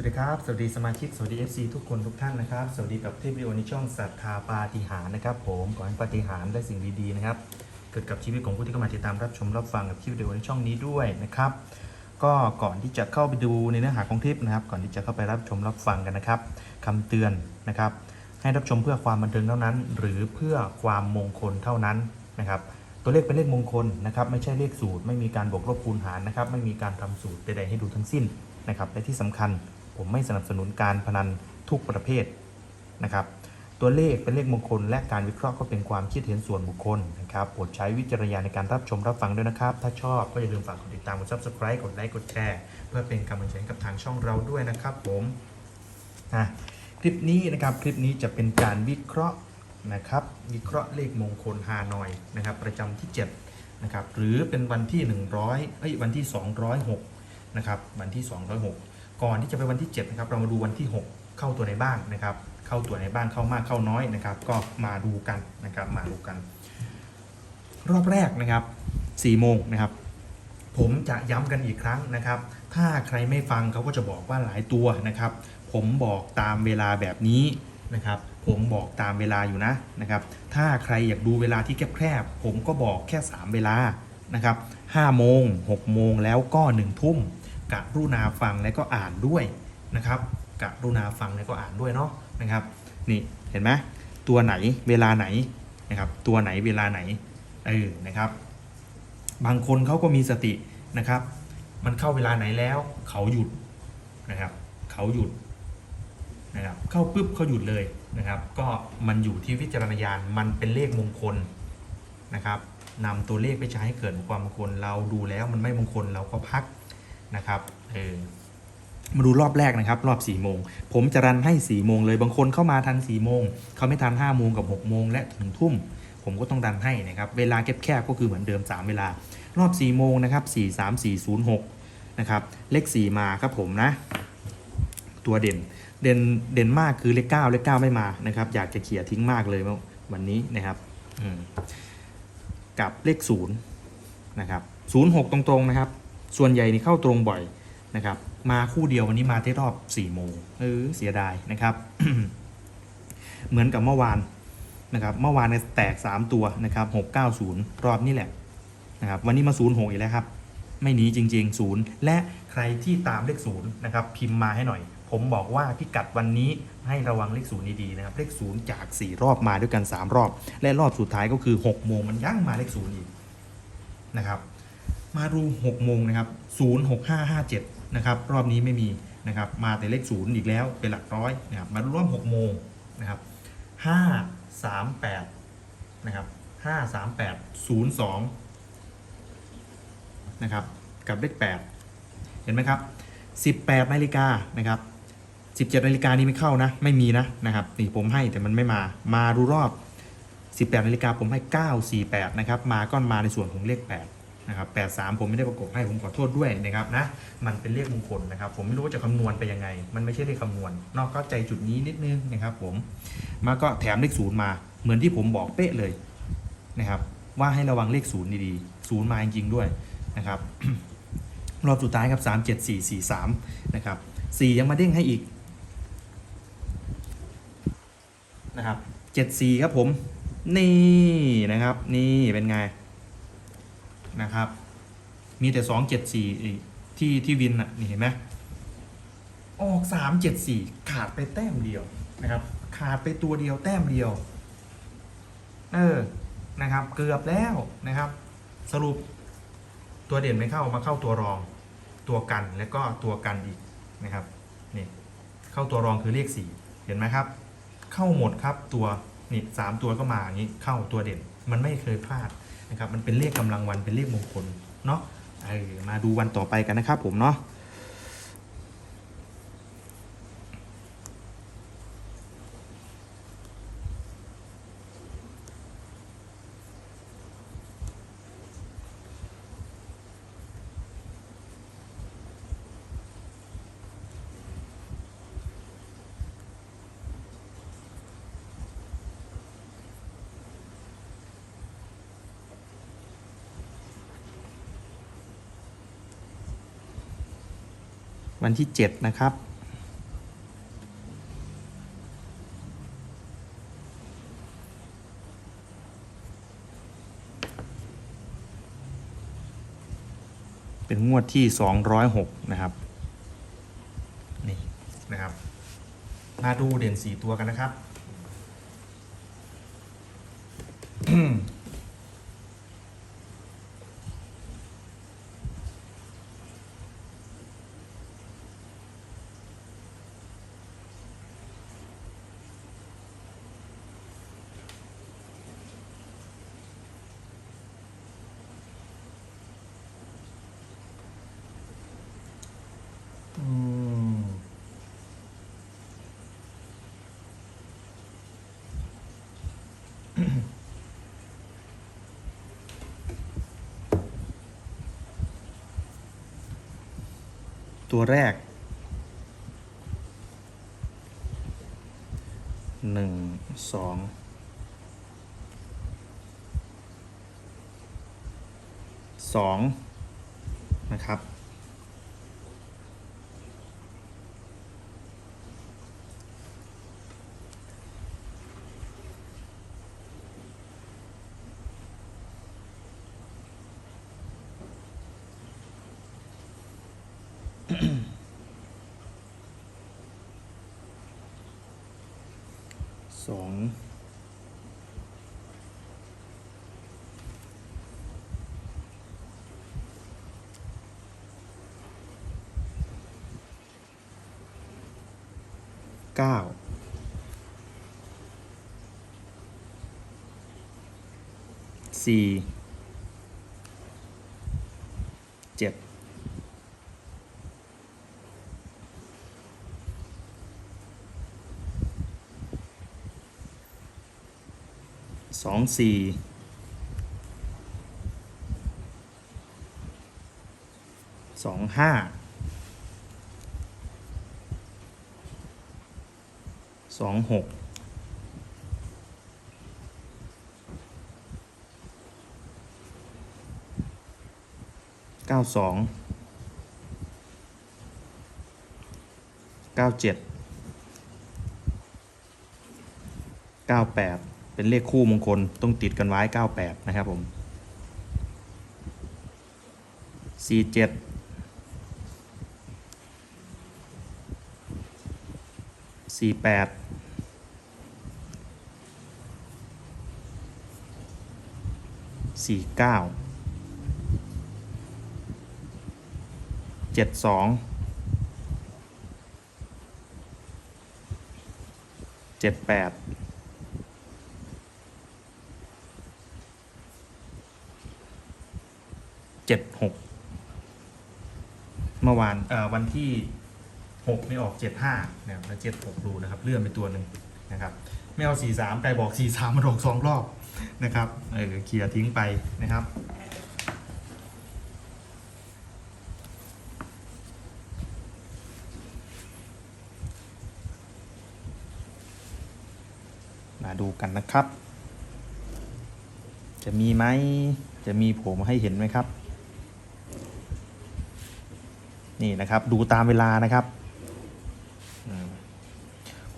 วัสดีครับ สวัสดีสมาชิก สวัสดี FC ทุกคนทุกท่านนะครับ สวัสดีแบบที่วิดีโอในช่องศรัทธาปาฏิหาริย์นะครับ ผมขอให้ปาฏิหาริย์และสิ่งดีๆนะครับ เกิดกับชีวิตของผู้ที่เข้ามาติดตามรับชมรับฟังกับคลิปวิดีโอในช่องนี้ด้วยนะครับ ก็ก่อนที่จะเข้าไปดูในเนื้อหาของคลิปนะครับ ก่อนที่จะเข้าไปรับชมรับฟังกันนะครับคำเตือนนะครับ ให้รับชมเพื่อความบันเทิงเท่านั้น หรือเพื่อความมงคลเท่านั้นนะครับ ตัวเลขเป็นเลขมงคลนะครับ ไม่ใช่เลขสูตร ไม่มีการบวกลบคูณหารนะครับ ไม่มีการทำสูตรใดๆให้ดูทั้งสิ้นนะครับ และที่สำคัญ ผมไม่สนับสนุนการพนันทุกประเภทนะครับ ตัวเลขเป็นเลขมงคล และการวิเคราะห์ก็เป็นความคิดเห็นส่วนบุคคลนะครับโปรดใช้วิจารณญาณในการรับชมรับฟังด้วยนะครับ ถ้าชอบก็อย่าลืมฝากกดติดตามกด subscribe กดไลค์กดแชร์เพื่อเป็นกำลังใจกับทางช่องเราด้วยนะครับ ผมอะคลิปนี้นะครับคลิปนี้จะเป็นการวิเคราะห์นะครับ วิเคราะห์เลขมงคลฮานอยนะครับ ประจำที่7นะครับหรือเป็นวันที่ 100เอ้ยวันที่ 206นะครับวันที่ 206 ก่อนที่จะไปวันที่7นะครับเรามาดูวันที่ 6 เข้าตัวไหนบ้างนะครับ เข้าตัวไหนบ้างเข้ามากเข้าน้อยนะครับ ก็มาดูกันนะครับมาดูกัน รอบแรกนะครับ4โมงนะครับ ผมจะย้ำกันอีกครั้งนะครับ ถ้าใครไม่ฟังเขาก็จะบอกว่าหลายตัวนะครับ ผมบอกตามเวลาแบบนี้นะครับผมบอกตามเวลาอยู่นะนะครับ ถ้าใครอยากดูเวลาที่แคบๆผมก็บอกแค่ 3 เวลานะครับ5โมง6โมงแล้วก็1ทุ่ม กรุณาฟังและก็อ่านด้วยนะครับกรุณาฟังและก็อ่านด้วยเนาะนะครับนี่เห็นไหมตัวไหนเวลาไหนนะครับตัวไหนเวลาไหนเออนะครับ บางคนเขาก็มีสตินะครับ มันเข้าเวลาไหนแล้วเขาหยุดนะครับเขาหยุดนะครับเข้าปุ๊บเขาหยุดเลยนะครับ ก็มันอยู่ที่วิจารณญาณมันเป็นเลขมงคลนะครับนำตัวเลขไปใช้ให้เกิดความมงคล เราดูแล้วมันไม่มงคลเราก็พัก นะครับเออมาดูรอบแรกนะครับ รอบ4ี่โมง ผมจะรันให้4ี่โมงเลยบางคนเข้ามาทัน4ี่โมงเขาไม่ทัน5้าโมงกับ6กโมงและถึงทุ่ม ผมก็ต้องดันให้นะครับเวลาแคบๆก็คือเหมือนเดิม 3 เวลา รอบ4ี่โมงนะครับ4 3 4 0 6นะครับเลข 4 มาครับผมนะ ตัวเด่นเด่นเด่นมากคือเลข9เลข9ไม่มานะครับ อยากจะเขี่ยทิ้งมากเลยวันนี้นะครับกับเลข0นะครับ06 ตรงๆนะครับ ส่วนใหญ่นี่เข้าตรงบ่อยนะครับ มาคู่เดียววันนี้มาที่รอบ4โมงเออเสียดายนะครับ เหมือนกับเมื่อวานนะครับ เมื่อวานเนี่ยแตก 3 ตัวนะครับ690 รอบนี้แหละนะครับวันนี้มา06อีกแล้วครับ ไม่หนีจริงๆ0และใครที่ตามเลข0นะครับพิมพ์มาให้หน่อย ผมบอกว่าพิกัดวันนี้ให้ระวังเลขศูนย์ดีๆนะครับเลขศูนย์จาก 4 รอบมาด้วยกัน 3 รอบ และรอบสุดท้ายก็คือ6โมงมันยั่งมาเลขศูนย์อีกนะครับ มาดู6โมงนะครับ06557นะครับรอบนี้ไม่มีนะครับมาแต่เลข0อีกแล้วเป็นหลักร้อยนะครับมาดูรอบ6โมงนะครับ538นะครับ538 02นะครับกับเลข8เห็นไหมครับ18นาฬิกานะครับ17นาฬิกานี้ไม่เข้านะไม่มีนะนะครับนี่ผมให้แต่มันไม่มามาดูรอบ 18นาฬิกาผมให้ 948 นะครับ มาก็มาในส่วนของเลข 8 นะครับ83ผมไม่ได้ประกบให้ผมขอโทษด้วยนะครับนะมันเป็นเลขมงคลนะครับ ผมไม่รู้ว่าจะคำนวณไปยังไง มันไม่ใช่เลขคำนวณนอกเข้าใจจุดนี้นิดนึงนะครับ ผมมาก็แถมเลขศูนย์มา เหมือนที่ผมบอกเป๊ะเลยนะครับ ว่าให้ระวังเลขศูนย์ดีๆศูนย์มาจริงๆด้วยนะครับรอบสุดท้ายครับ 3 7 4 4 3 นะครับ 4 ยังมาเด้งให้อีกนะครับ 7 4 ครับผม นี่นะครับ นี่เป็นไง นะครับ มีแต่2 7 4ที่ที่วินอะนี่เห็นไหมออก3 7 4ขาดไปแต้มเดียวนะครับ ขาดไปตัวเดียวแต้มเดียว เออนะครับ เกือบแล้วนะครับ สรุปตัวเด่นไม่เข้ามาเข้าตัวรองตัวกันและก็ตัวกันอีกนะครับนี่เข้าตัวรองคือเลขสี่เห็นไหมครับ เข้าหมดครับตัวนี่สามตัวก็มาอย่างนี้เข้าตัวเด่นมันไม่เคยพลาด นะครับมันเป็นเลขกำลังวันเป็นเลขมงคลเนาะเออมาดูวันต่อไปกันนะครับผมเนาะ วันที่ 7 นะครับ เป็นงวดที่ 206 นะครับ นี่นะครับ มาดูเด่น 4 ตัวกันนะครับ ตัวแรกหนึ่งสองสองนะครับ สองเก้าสี่เจ็ด สองสี่สองห้าสองหกเก้าสองเก้าเจ็ดเก้าแปด เป็นเลขคู่มงคลต้องติดกันไว้ 98 นะครับผม 47 48 49 72 78เจ็ด จ็ดหกเมื่อวานเอ่อวันที่หกไม่ออกเจ็ดห้านะครับแล้วเจ็ดหกดูนะครับ เลื่อนไปตัวหนึ่งนะครับ ไม่เอาสี่สามไกลบอกสี่สามมันออกสองรอบนะครับเออเคลียร์ทิ้งไปนะครับมาดูกันนะครับ จะมีไหม จะมีผมให้เห็นไหมครับ นี่นะครับดูตามเวลานะครับ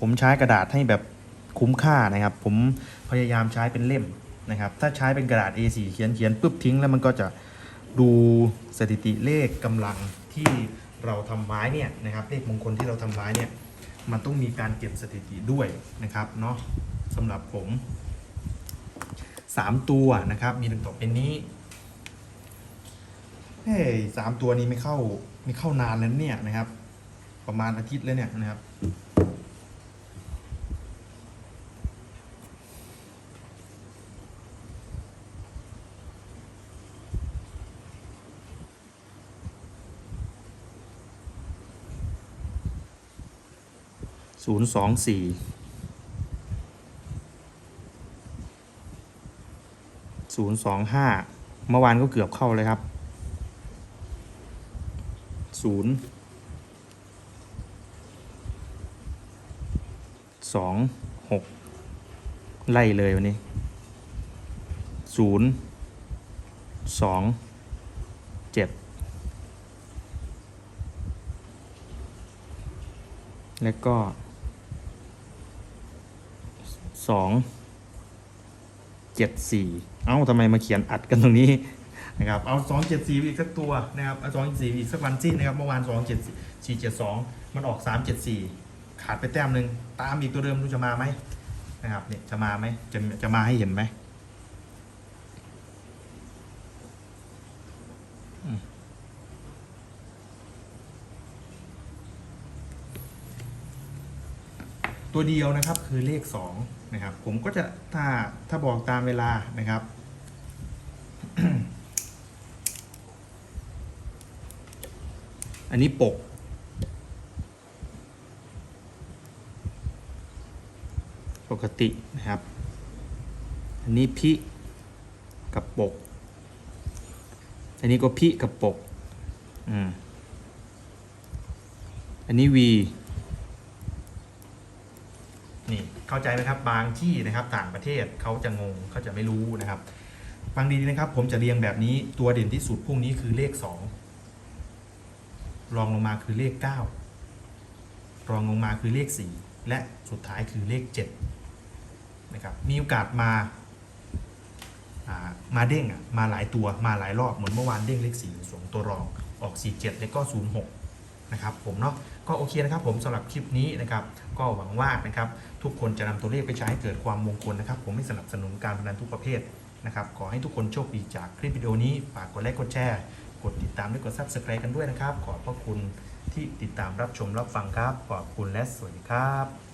ผมใช้กระดาษให้แบบคุ้มค่านะครับ ผมพยายามใช้เป็นเล่มนะครับ ถ้าใช้เป็นกระดาษ A4 เขียนเขียนปุ๊บทิ้งแล้วมันก็จะดูสถิติเลขกำลังที่เราทำไว้เนี่ยนะครับ เลขมงคลที่เราทำไว้เนี่ยมันต้องมีการเก็บสถิติด้วยนะครับเนาะสำหรับผมสามตัวนะครับ มีหนึ่งต่อเป็นนี้เฮ้ยสามตัวนี้ไม่เข้า ไม่เข้านานแล้วเนี่ยนะครับ ประมาณอาทิตย์แล้วเนี่ยนะครับศูนย์สองสี่ศูนย์สองห้าเมื่อวานก็เกือบเข้าเลยครับ ศูนย์สองหกไล่เลยวันนี้ศูนย์สองเจ็ดแล้วก็สองเจ็ดสี่เอ้าทำไมมาเขียนอัดกันตรงนี้ นะครับเอา 2 7 4 อีกสักตัวนะครับเอา2 7 4 อีกสักวันสินนะครับเมื่อวาน 2 7 4 7 2 มันออก 3 7 4 ขาดไปแต้มหนึ่งตามอีกตัวเดิมดูจะมาไหมนะครับเนี่ยจะมาไหมจะจะมาให้เห็นไหมอืมตัวเดียวนะครับคือเลข2นะครับผมก็จะถ้าถ้าบอกตามเวลานะครับ อันนี้ปก ปกตินะครับ อันนี้พิกับปก อันนี้ก็พิกับปกอันนี้ V นี่เข้าใจไหมครับบางที่นะครับต่างประเทศเขาจะงงเขาจะไม่รู้นะครับ ฟังดีๆนะครับ ผมจะเรียงแบบนี้ตัวเด่นที่สุดพวกนี้คือเลข 2 รองลงมาคือเลข 9 รองลงมาคือเลข 4 และสุดท้ายคือเลข7นะครับมีโอกาสมามาเด้งอะมาหลายตัวมาหลายรอบเหมือนเมื่อวานเด้งเลข4สวงตัวรองออก 47 แล้วก็ 06 นะครับผมเนาะก็โอเคนะครับผมสำหรับคลิปนี้นะครับก็หวังว่านะครับทุกคนจะนำตัวเลขไปใช้ให้เกิดความมงคลนะครับ ผมไม่สนับสนุนการพนันทุกประเภทนะครับขอให้ทุกคนโชคดีจากคลิปวิดีโอนี้ฝากกดไลค์กดแชร์ กดติดตามและกด subscribe กันด้วยนะครับ ขอบพระคุณที่ติดตามรับชมรับฟังครับ ขอบคุณและสวัสดีครับ